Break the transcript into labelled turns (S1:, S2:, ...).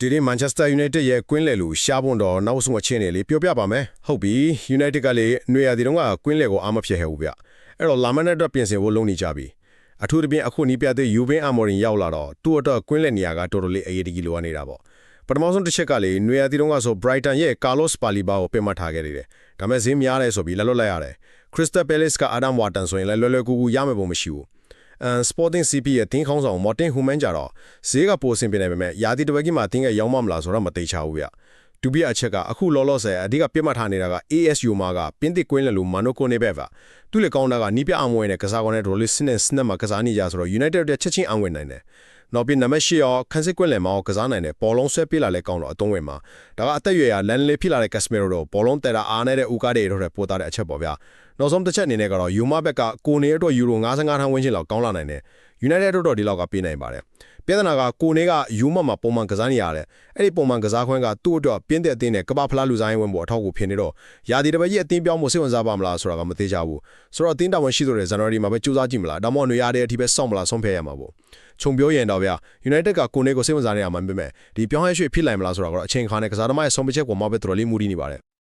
S1: ဒီနေ့ Manchester United ရဲ့ကွင်းလယ်လိုရှားပွန်တော်နောက်ဆုံးအချင်းတွေလေးပြောပြပါမယ်ဟုတ်ပြီ United ကလေနွေရာသီတုန်းကကွင်းလယ်ကိုအားမဖြစ်ဟဲ့ဘူးဗျအဲ့တော့လာမန်နဲ့အတွက်ပြင်ဆင်ဖို့လုပ်နေကြပြီအထူးသဖြင့်အခုနီးပြတဲ့ Juven Amorim ရောက်လာတော့သူ့အတွက်ကွင်းလယ်နေရာကတော်တော်လေးအရေးတကြီးလိုအပ်နေတာပေါ့ပထမဆုံးတစ်ချက်ကလေနွေရာသီတုန်းကဆို Brighton ရဲ့ Carlos Paliba ကိုပင်မထားခဲ့နေတယ်ဒါမဲ့ဈေးများတယ်ဆိုပြီးလက်လွတ်လိုက်ရတယ် Crystal Palace က Adam Wharton ဆိုရင်လည်းလွယ်လွယ်ကူကူရမယ်ပုံမရှိဘူး Sporting CP ရဲ့တင်းခေါင်းဆောင် Martin Human ကြတော့ဈေးကပိုအဆင်ပြေနေပေမဲ့ယာတီတဝက်ကြီးမှာတင်းကရောင်းမမလားဆိုတော့မသိချဘူးဗျဒုတိယအချက်ကအခုလောလောဆယ်အဓိကပြစ်မှတ်ထားနေတာက ASU မှာကပင်းတစ်ကွင်းလည်းလို့မနိုကိုနေပဲပါသူလေကောင်းတာကနီးပြအောင်ဝင်တဲ့ကစားကောင်းတဲ့ဒရိုလစ်စနစ်စနစ်မှာကစားနေကြဆိုတော့ United ရဲ့ချက်ချင်းအောင်ဝင်နိုင်တယ်နောက်ပြီးနံပါတ်၈ရောခန်းစစ်ကွင်းလည်းမအောင်ကစားနိုင်တယ်ပေါ်လုံးဆွဲပြေးလာလဲကောင်းတော့အသုံးဝင်မှာဒါကအသက်အရွယ်ရလန်လေးဖြစ်လာတဲ့ Casemiro တော့ပေါ်လုံးတက်တာအားနေတဲ့ဦးကားတွေတော့ပို့တာတဲ့အချက်ပေါ့ဗျာနောက်ဆုံးတစ်ချက်အနေနဲ့ကတော့ယူမဘက်ကကိုနေအတွက်ယူရို55ထန်းဝန်းကျင်လောက်ကောင်းလာနိုင်တယ် United တို့တော့ဒီလောက်ကပေးနိုင်ပါတယ်ပြဿနာကကိုနေကယူမမှာပုံမှန်ကစားနေရတယ်အဲ့ဒီပုံမှန်ကစားခွင့်ကသူ့အတွက်ပြင်းတဲ့အသင်းနဲ့ကပ္ပဖလားလူဆိုင်ဝင်ဖို့အထောက်အကူဖြစ်နေတော့ယာဒီတပည့်ကြီးအသင်းပြောင်းဖို့စိတ်ဝင်စားပါမလားဆိုတာကမသိကြဘူးဆိုတော့အသင်းတာဝန်ရှိသူတွေ January မှာပဲစူးစမ်းကြည့်မလားဒါမှမဟုတ်နေရာတဲ့အထိပဲစောင့်မလားဆုံးဖြတ်ရမှာပေါ့ခြုံပြောရင်တော့ဗျာ United ကကိုနေကိုစိတ်ဝင်စားနေရမှာပဲဒီပြောင်းရရွှေ့ဖြစ်နိုင်မလားဆိုတာကတော့အချိန်ခါနဲ့ကစားသမားရဲ့ဆုံးဖြတ်ချက်ကိုမှပဲတော်တော်လေးမူတည်နေပါတယ်